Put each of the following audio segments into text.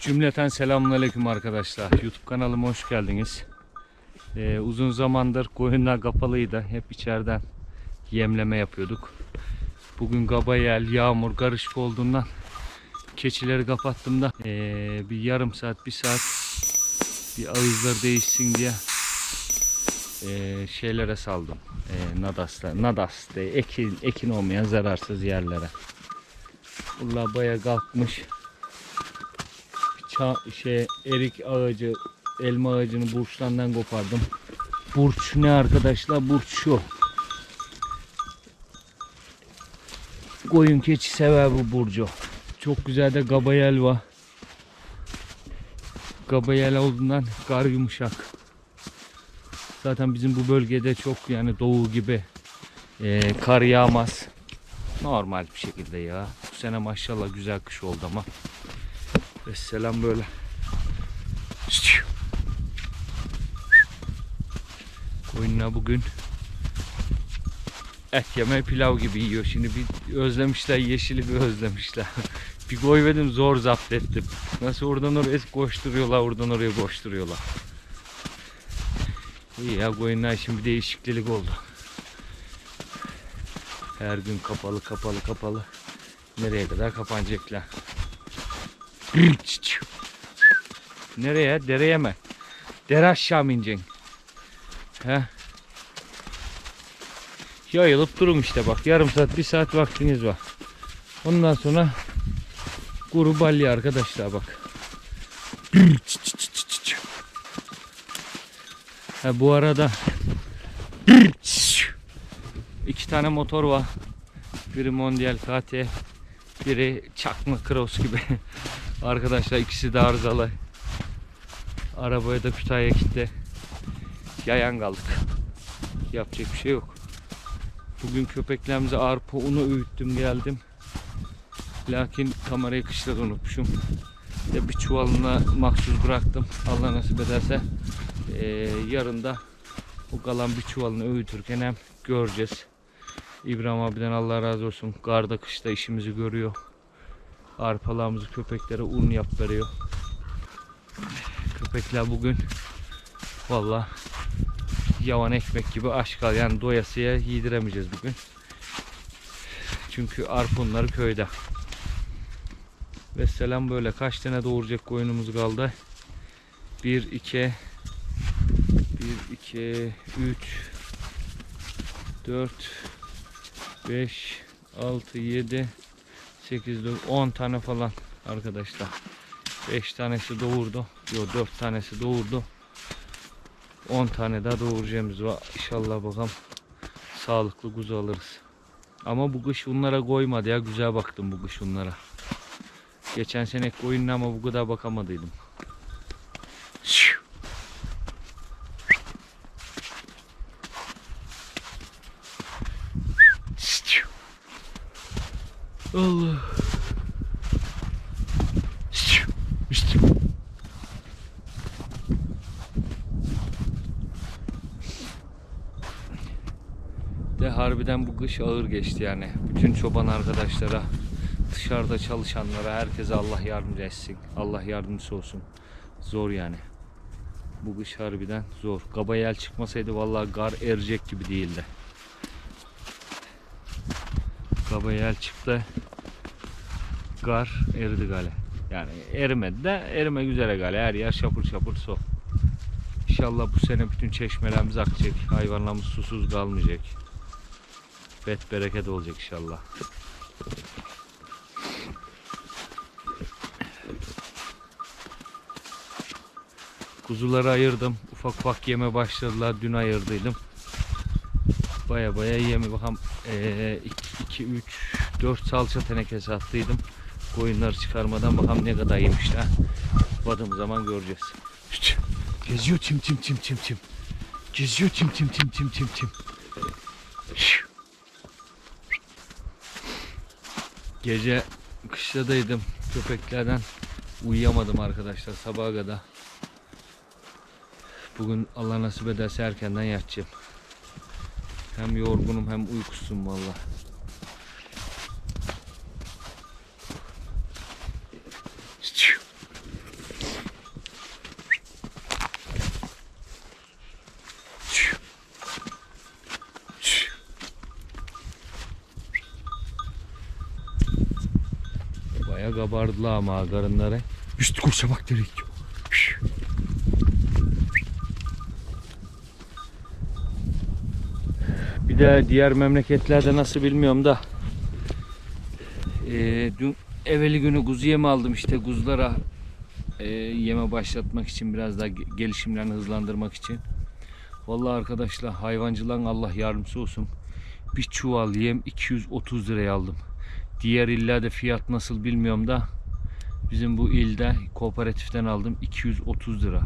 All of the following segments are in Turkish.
Cümleten selamünaleyküm arkadaşlar. YouTube kanalıma hoş geldiniz. Ee, uzun zamandır koyunlar kapalıydı. Hep içeriden yemleme yapıyorduk. Bugün gaba yel, yağmur karışık olduğundan keçileri kapattım da ee, bir yarım saat, bir saat bir ağızlar değişsin diye ee, şeylere saldım. Ee, nadaslar, nadas diye ekin, ekin olmayan zararsız yerlere. Bunlar baya kalkmış ça- şey erik ağacı, elma ağacını burçlarından kopardım. Burç ne arkadaşlar? Burç şu. Koyun keçi sever bu burcu. Çok güzel de gabayel var. Gabayel olduğundan kar yumuşak. Zaten bizim bu bölgede çok yani doğu gibi eee, kar yağmaz. Normal bir şekilde ya. Bu sene maşallah güzel kış oldu ama. Vesselam böyle. Koyunlar bugün et yeme pilav gibi yiyor. Şimdi bir özlemişler yeşili bir özlemişler. bir koymadım zor zapt ettim. Nasıl oradan oraya koşturuyorlar oradan oraya koşturuyorlar. İyi ya koyunlar şimdi değişiklik oldu. Her gün kapalı kapalı kapalı. Nereye kadar kapanacaklar? Nereye? Dereye mi? Dere aşağı mı ineceksin? He? Yayılıp durun işte bak. Yarım saat, bir saat vaktiniz var. Ondan sonra kuru balya arkadaşlar bak. Ha, bu arada iki tane motor var. Biri Mondial KT, biri çakma cross gibi. Arkadaşlar ikisi de arızalı. Arabaya da Kütahya gitti. Yayan kaldık. Yapacak bir şey yok. Bugün köpeklerimize arpa unu öğüttüm geldim. Lakin kamerayı kışlada unutmuşum. Ya bir çuvalına maksus bıraktım. Allah nasip ederse eee yarın da o kalan bir çuvalını öğütürken hem göreceğiz. İbrahim abiden Allah razı olsun. Garda kışta işimizi görüyor. Arpalarımızı köpeklere un yap veriyor. Köpekler bugün valla yavan ekmek gibi aç kal. Yani doyasıya yediremeyeceğiz bugün. Çünkü arpa unları köyde. Ve selam böyle. Kaç tane doğuracak koyunumuz kaldı? 1, 2 1, 2, 3 4 5 6, 7 8, 9, 10 tane falan arkadaşlar. 5 tanesi doğurdu. Yok 4 tanesi doğurdu. 10 tane daha doğuracağımız var. İnşallah bakalım sağlıklı kuzu alırız. Ama bu kış bunlara koymadı ya. Güzel baktım bu kış bunlara. Geçen sene koyunla ama bu kadar bakamadıydım. Allah. De harbiden bu kış ağır geçti yani. Bütün çoban arkadaşlara, dışarıda çalışanlara, herkese Allah yardımcı etsin. Allah yardımcısı olsun. Zor yani. Bu kış harbiden zor. Kaba yel çıkmasaydı vallahi gar erecek gibi değildi. Kaba yel çıktı. Gar eridi gale. Yani erimedi de erime üzere gale. Her yer şapır şapır su. İnşallah bu sene bütün çeşmelerimiz akacak. Hayvanlarımız susuz kalmayacak. Bet bereket olacak inşallah. Kuzuları ayırdım. Ufak ufak yeme başladılar. Dün ayırdıydım. Baya baya yemi bakalım 2 3 4 salça tenekesi attıydım. Koyunları çıkarmadan bakalım ne kadar yemişler. Badığım zaman göreceğiz. Şşt! Geziyor çim çim çim çim çim. Geziyor çim çim çim çim çim. Şşt! Gece kışladaydım. Köpeklerden uyuyamadım arkadaşlar sabaha kadar. Bugün Allah nasip ederse erkenden yatacağım. Hem yorgunum hem uykusum valla. Baya kabardılar ama karınları. Üst kurşa bak direkt. Bir de diğer memleketlerde nasıl bilmiyorum da e, dün evveli günü kuzu yemi aldım işte kuzulara e, yeme başlatmak için biraz daha ge- gelişimlerini hızlandırmak için. Vallahi arkadaşlar hayvancılığın Allah yardımcısı olsun. Bir çuval yem 230 liraya aldım. Diğer illerde fiyat nasıl bilmiyorum da bizim bu ilde kooperatiften aldım 230 lira.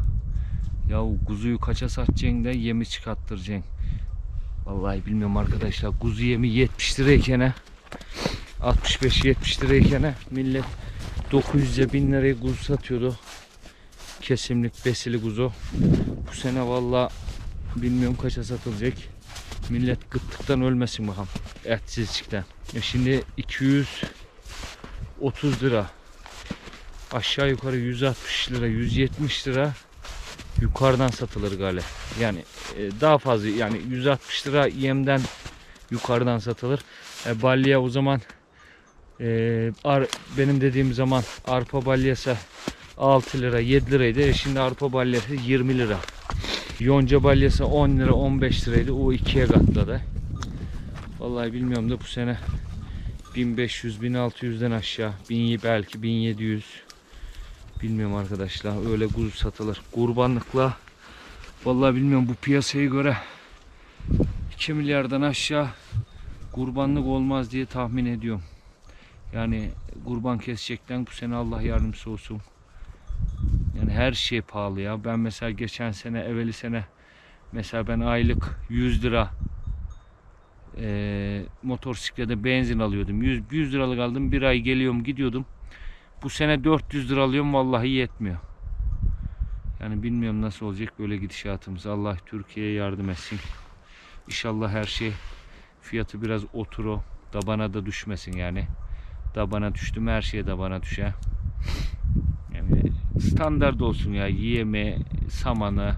Ya kuzuyu kaça satacaksın da yemi çıkarttıracaksın. Vallahi bilmiyorum arkadaşlar. Kuzu yemi 70 lirayken 65-70 lirayken millet 900'e 1000 liraya kuzu satıyordu. Kesimlik besili kuzu. Bu sene valla bilmiyorum kaça satılacak. Millet gıttıktan ölmesin bakalım. Etsizlikten. Ya şimdi 230 lira. Aşağı yukarı 160 lira, 170 lira yukarıdan satılır gale. Yani e, daha fazla yani 160 lira yemden yukarıdan satılır. E, balya o zaman e, ar, benim dediğim zaman arpa balyası 6 lira 7 liraydı. E, şimdi arpa balyası 20 lira. Yonca balyası 10 lira 15 liraydı. O ikiye katladı. Vallahi bilmiyorum da bu sene 1500 1600'den aşağı 1000 belki 1700 bilmiyorum arkadaşlar öyle kuzu satılır. Kurbanlıkla vallahi bilmiyorum bu piyasaya göre 2 milyardan aşağı kurbanlık olmaz diye tahmin ediyorum. Yani kurban kesecekten bu sene Allah yardımcısı olsun. Yani her şey pahalı ya. Ben mesela geçen sene, evveli sene mesela ben aylık 100 lira eee motosiklete benzin alıyordum. 100, 100 liralık aldım. Bir ay geliyorum gidiyordum. Bu sene 400 lira alıyorum vallahi yetmiyor. Yani bilmiyorum nasıl olacak böyle gidişatımız. Allah Türkiye'ye yardım etsin. İnşallah her şey fiyatı biraz oturu. Dabana da düşmesin yani. Dabana düştü mü her şey dabana düşer. Yani standart olsun ya. Yeme, samanı,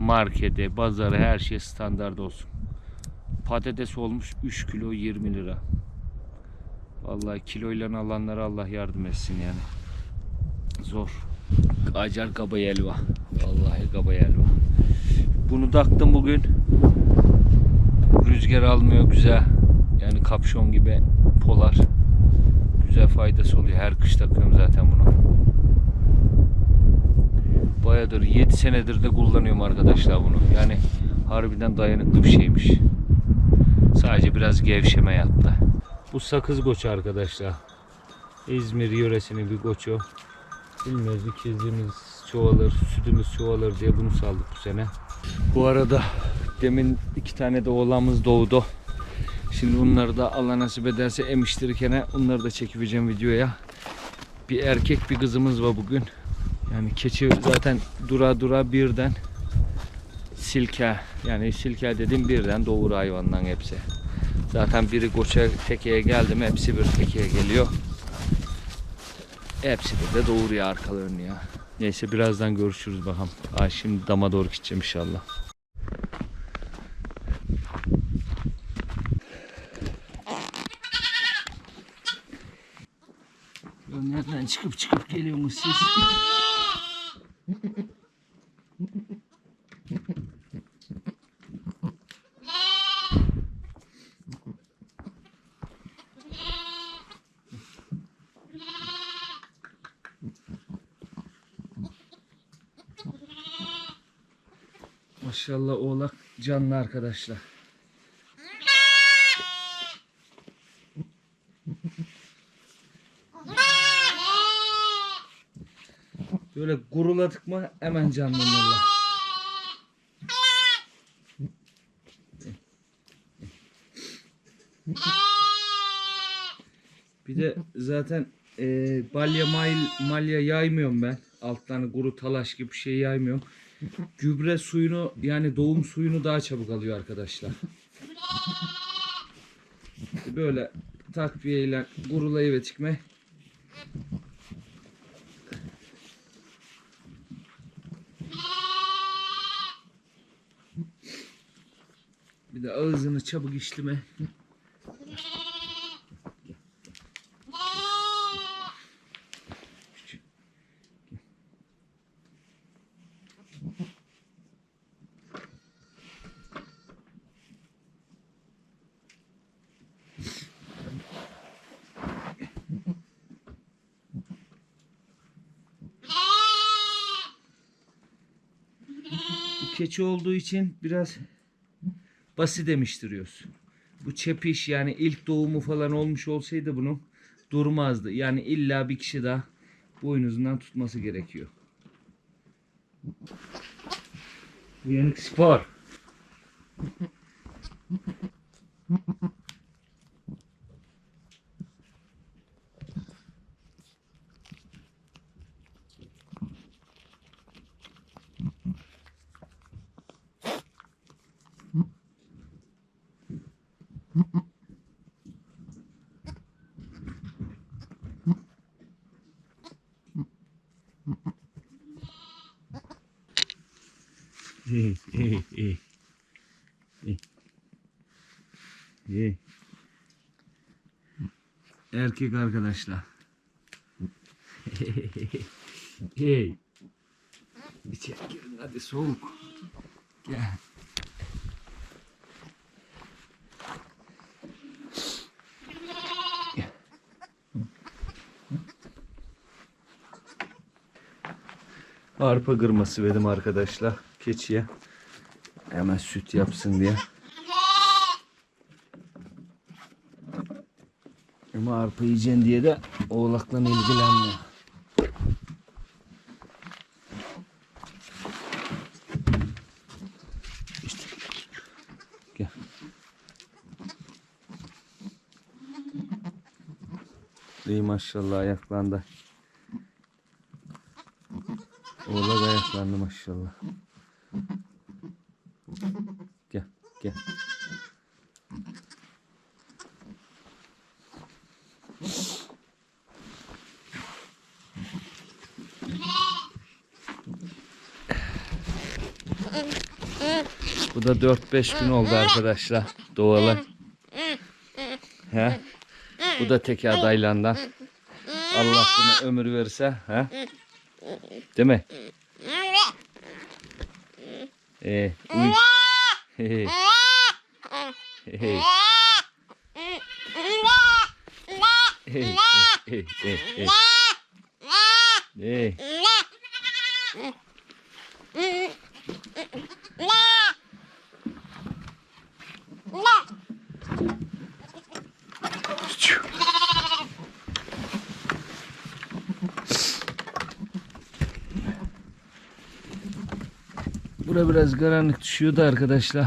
markete, pazarı her şey standart olsun. Patates olmuş 3 kilo 20 lira. Vallahi kiloyla alanlara Allah yardım etsin yani. Zor. Acar kaba helva. Vallahi kaba helva. Bunu taktım bugün. Rüzgar almıyor güzel. Yani kapşon gibi polar. Güzel faydası oluyor. Her kış takıyorum zaten bunu. Bayağıdır 7 senedir de kullanıyorum arkadaşlar bunu. Yani harbiden dayanıklı bir şeymiş. Sadece biraz gevşeme yaptı. Bu sakız goçu arkadaşlar. İzmir yöresinin bir goçu. Bilmiyoruz ikizimiz çoğalır, sütümüz çoğalır diye bunu saldık bu sene. Bu arada demin iki tane de oğlanımız doğdu. Şimdi bunları da Allah nasip ederse emiştirirken onları da çekeceğim videoya. Bir erkek bir kızımız var bugün. Yani keçi zaten dura dura birden silke yani silke dediğim birden doğur hayvandan hepsi. Zaten biri koça tekeye geldi mi hepsi bir tekeye geliyor. Hepsi de, de doğuruyor arkalarını ya. Neyse birazdan görüşürüz bakalım. Ay şimdi dama doğru gideceğim inşallah. Nereden çıkıp çıkıp geliyorsunuz siz? Maşallah oğlak canlı arkadaşlar. Böyle guruladık mı hemen canlanırlar. Bir de zaten e, balya mail, malya yaymıyorum ben. Alttan kuru talaş gibi bir şey yaymıyorum. Gübre suyunu yani doğum suyunu daha çabuk alıyor arkadaşlar. Böyle takviyeyle gurulayıverdik mi Bir de ağzını çabuk içti keçi olduğu için biraz basit demiştiriyoruz. Bu çepiş yani ilk doğumu falan olmuş olsaydı bunun durmazdı. Yani illa bir kişi daha boynuzundan tutması gerekiyor. Uyanık spor. İyi, iyi, iyi. İyi. Erkek arkadaşlar. İyi. İçeri girin hadi soğuk. Gel. Arpa kırması verdim arkadaşlar keçiye. Hemen süt yapsın diye. Ama arpa yiyeceksin diye de oğlakla ilgilenmiyor. İşte. Gel. İyi maşallah ayaklandı. Oğlak ayaklandı maşallah. Gel, gel. Bu da 4-5 gün oldu arkadaşlar doğalı. He? Bu da tek adaylandan. Allah buna ömür verirse. He? Değil mi? Ee, uy. Hey. Hey. Hey. Hey. Hey. Hey. Hey. Bura biraz karanlık düşüyordu arkadaşlar.